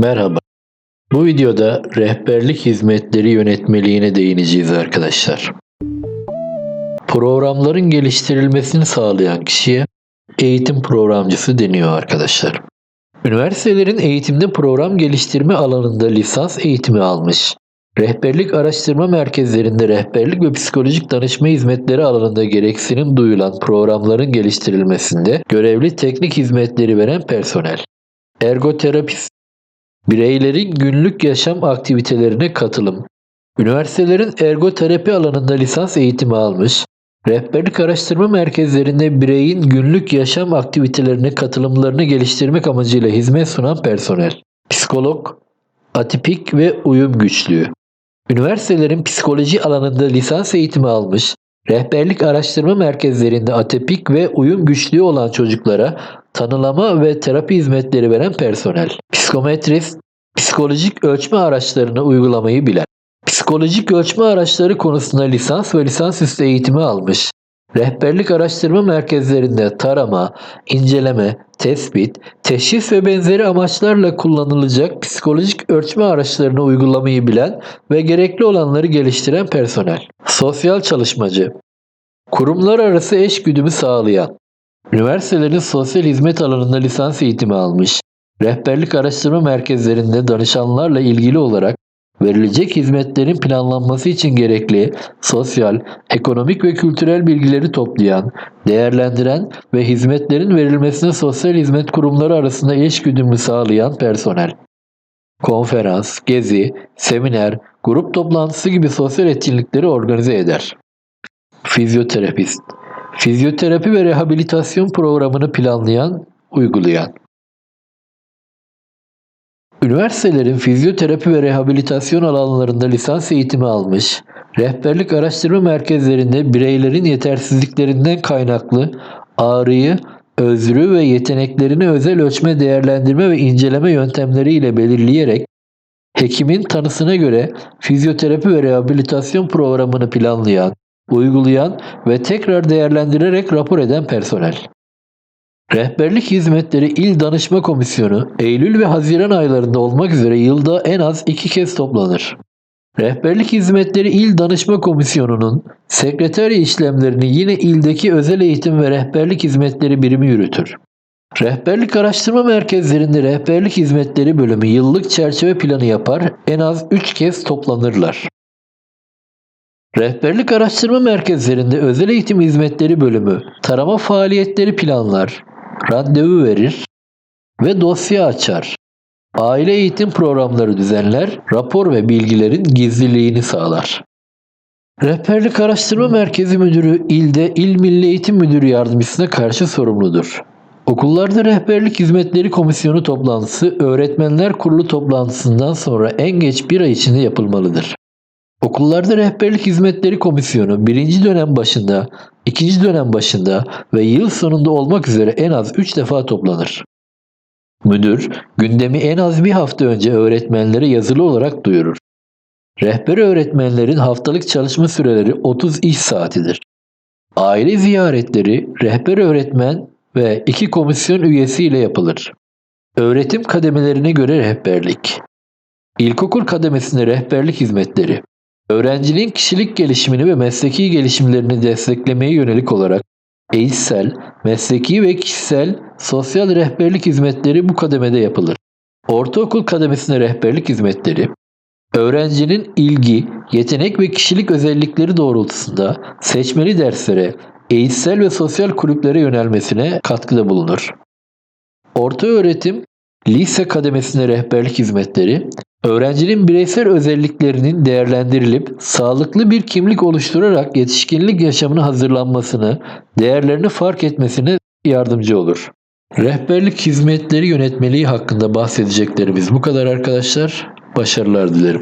Merhaba. Bu videoda rehberlik hizmetleri yönetmeliğine değineceğiz arkadaşlar. Programların geliştirilmesini sağlayan kişiye eğitim programcısı deniyor arkadaşlar. Üniversitelerin eğitimde program geliştirme alanında lisans eğitimi almış, rehberlik araştırma merkezlerinde rehberlik ve psikolojik danışma hizmetleri alanında gereksinim duyulan programların geliştirilmesinde görevli teknik hizmetleri veren personel. Ergoterapist, bireylerin günlük yaşam aktivitelerine katılım, üniversitelerin ergoterapi alanında lisans eğitimi almış, rehberlik araştırma merkezlerinde bireyin günlük yaşam aktivitelerine katılımlarını geliştirmek amacıyla hizmet sunan personel, psikolog, atipik ve uyum güçlüğü, üniversitelerin psikoloji alanında lisans eğitimi almış, rehberlik araştırma merkezlerinde atipik ve uyum güçlüğü olan çocuklara tanılama ve terapi hizmetleri veren personel, psikometrist, psikolojik ölçme araçlarını uygulamayı bilen, psikolojik ölçme araçları konusunda lisans ve lisansüstü eğitimi almış, rehberlik araştırma merkezlerinde tarama, inceleme, tespit, teşhis ve benzeri amaçlarla kullanılacak psikolojik ölçme araçlarını uygulamayı bilen ve gerekli olanları geliştiren personel. Sosyal çalışmacı, kurumlar arası eş güdümü sağlayan, üniversitelerin sosyal hizmet alanında lisans eğitimi almış, rehberlik araştırma merkezlerinde danışanlarla ilgili olarak verilecek hizmetlerin planlanması için gerekli sosyal, ekonomik ve kültürel bilgileri toplayan, değerlendiren ve hizmetlerin verilmesine sosyal hizmet kurumları arasında eş güdümü sağlayan personel. Konferans, gezi, seminer, grup toplantısı gibi sosyal etkinlikleri organize eder. Fizyoterapist, fizyoterapi ve rehabilitasyon programını planlayan, uygulayan. Üniversitelerin fizyoterapi ve rehabilitasyon alanlarında lisans eğitimi almış, rehberlik araştırma merkezlerinde bireylerin yetersizliklerinden kaynaklı ağrıyı, özrü ve yeteneklerini özel ölçme, değerlendirme ve inceleme yöntemleriyle belirleyerek hekimin tanısına göre fizyoterapi ve rehabilitasyon programını planlayan, uygulayan ve tekrar değerlendirerek rapor eden personel. Rehberlik Hizmetleri İl Danışma Komisyonu Eylül ve Haziran aylarında olmak üzere yılda en az iki kez toplanır. Rehberlik Hizmetleri İl Danışma Komisyonu'nun sekreterya işlemlerini yine ildeki özel eğitim ve rehberlik hizmetleri birimi yürütür. Rehberlik araştırma merkezlerinde rehberlik hizmetleri bölümü yıllık çerçeve planı yapar, en az 3 kez toplanırlar. Rehberlik araştırma merkezlerinde özel eğitim hizmetleri bölümü tarama faaliyetleri planlar, randevu verir ve dosya açar. Aile eğitim programları düzenler, rapor ve bilgilerin gizliliğini sağlar. Rehberlik Araştırma Merkezi Müdürü ilde İl Milli Eğitim Müdürü Yardımcısına karşı sorumludur. Okullarda Rehberlik Hizmetleri Komisyonu toplantısı Öğretmenler Kurulu toplantısından sonra en geç bir ay içinde yapılmalıdır. Okullarda Rehberlik Hizmetleri Komisyonu birinci dönem başında, ikinci dönem başında ve yıl sonunda olmak üzere en az 3 defa toplanır. Müdür, gündemi en az bir hafta önce öğretmenlere yazılı olarak duyurur. Rehber öğretmenlerin haftalık çalışma süreleri 30 iş saatidir. Aile ziyaretleri rehber öğretmen ve iki komisyon üyesi ile yapılır. Öğretim kademelerine göre rehberlik. İlkokul kademesinde rehberlik hizmetleri. Öğrencinin kişilik gelişimini ve mesleki gelişimlerini desteklemeye yönelik olarak eğitsel, mesleki ve kişisel sosyal rehberlik hizmetleri bu kademede yapılır. Ortaokul kademesinde rehberlik hizmetleri, öğrencinin ilgi, yetenek ve kişilik özellikleri doğrultusunda seçmeli derslere, eğitsel ve sosyal kulüplere yönelmesine katkıda bulunur. Orta öğretim, lise kademesinde rehberlik hizmetleri, öğrencinin bireysel özelliklerinin değerlendirilip sağlıklı bir kimlik oluşturarak yetişkinlik yaşamına hazırlanmasını, değerlerini fark etmesine yardımcı olur. Rehberlik hizmetleri yönetmeliği hakkında bahsedeceklerimiz bu kadar arkadaşlar. Başarılar dilerim.